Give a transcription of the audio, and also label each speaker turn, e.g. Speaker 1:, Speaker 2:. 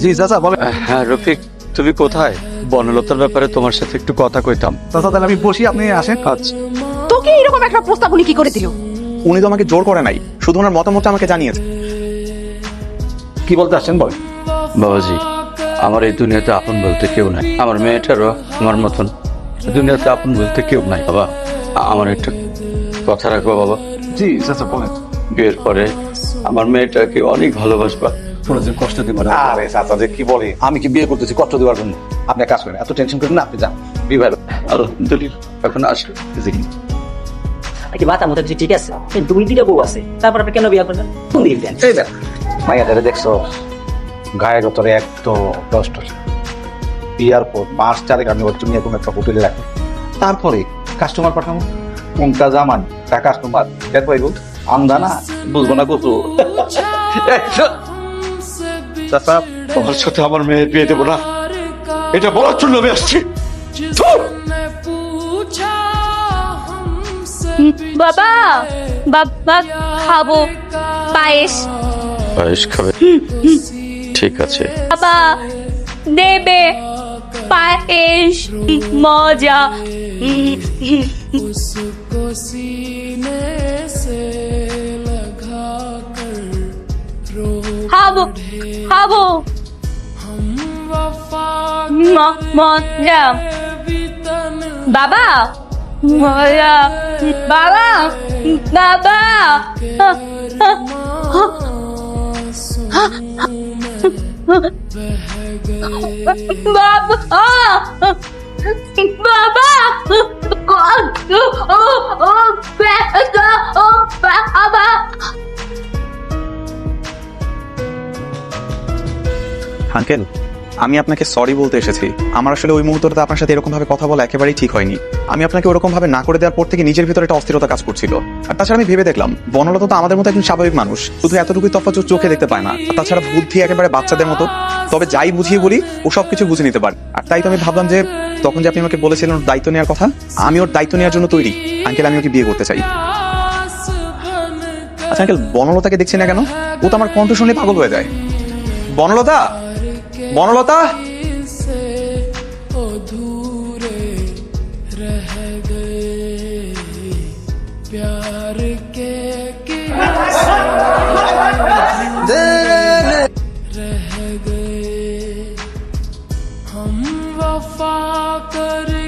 Speaker 1: জি চাচা বলেন।
Speaker 2: হ্যাঁ রফিক তুমি কোথায়? বনলতার ব্যাপারে তোমার সাথে একটু কথা কইতাম।
Speaker 1: চাচা তাহলে আমি বসি আপনি আসেন।
Speaker 2: আচ্ছা।
Speaker 3: তোকে এরকম একটা প্রস্তাব উনি কি করে দিল?
Speaker 1: উনি তো আমাকে জোর করে নাই শুধু ওনার মতামতটা আমাকে জানিয়েছে। কি বলতে আসছেন বলেন।
Speaker 2: বাবাজি আমার এই দুনিয়াতে আপন বলতে কেউ নাই। আমার মেয়েটারও আমার মতন দুনিয়াতে আপন বলতে কেউ নাই। বাবা আমার একটা কথা রাখব বাবা।
Speaker 1: জি চাচা বলেন।
Speaker 2: বিয়ের পরে আমার মেয়েটাকে অনেক ভালোবাসবা।
Speaker 1: কোনোদিন কষ্ট দিব না। আরে চাচা যে কি বলে? আমি কি বিয়ে করতেছি কষ্ট দেওয়ার জন্য? আপনি এক কাজ করেন এত টেনশন করেন না আপনি যান। বিবাহ
Speaker 2: আলহামদুলিল্লাহ। এখন আসলো
Speaker 4: কি? মাথা মতো ঠিক আছে এই দুই দিকে বউ আছে তারপর আপনি কেন বিয়ে করবেন? কোন দিকে দেন
Speaker 1: এই দেখ মাইয়াটারে দেখছ গায়ের কষ্ট। বিয়ার পর মাস চারেক আমি ওর নিয়ে কোনো একটা হোটেলে রাখি। তারপরে কাস্টমার পাঠাবো কোনটা জামান তা কাস্টমার দেখো এগুলো। আমদা না বুঝব না কুসু চাচা
Speaker 2: তোমার সাথে আমার মেয়ের বিয়ে দেবো না। এটা বলার জন্য আমি আসছি।
Speaker 5: বাবা বাবা খাব। পায়েস।
Speaker 2: পায়েস খাবে? ঠিক আছে।
Speaker 5: বাবা দেবে। পায়েস মজা। খাব খাব। মজা বাবা মজা বাবা বাবা। বাবা বাবা। বাবা।
Speaker 1: আঙ্কেল, আমি আপনাকে সরি বলতে এসেছি। আমার আসলে ওই মুহূর্তটাতে আপনার সাথে এরকম ভাবে কথা বলা একেবারেই ঠিক হয়নি। আমি আপনাকে ওরকম ভাবে না করে দেওয়ার পর থেকে নিজের ভিতরে একটা অস্থিরতা কাজ করছিল। আর তাছাড়া আমি ভেবে দেখলাম, বনলতা তো আমাদের মতো একজন স্বাভাবিক মানুষ। শুধু এতটুকুই ওর চোখে দেখতে পায় না। তাছাড়া বুদ্ধি একেবারে বাচ্চাদের মতো। তবে যাই বুঝিয়ে বলি, ও সব কিছু বুঝে নিতে পারে। আর তাই তো আমি ভাবলাম যে, তখন যে আপনি আমাকে বলেছিলেন ওর দায়িত্ব নেওয়ার কথা, আমি ওর দায়িত্ব নেওয়ার জন্য তৈরি। আঙ্কেল, আমি ওকে বিয়ে করতে চাই। আচ্ছা আঙ্কেল, বনলতাকে দেখছি না কেন? ও তো আমার কণ্ঠ শুনলে পাগল হয়ে যায়। বনলতা! বনলতা?
Speaker 6: प्यार के रह गए। हम वफा कर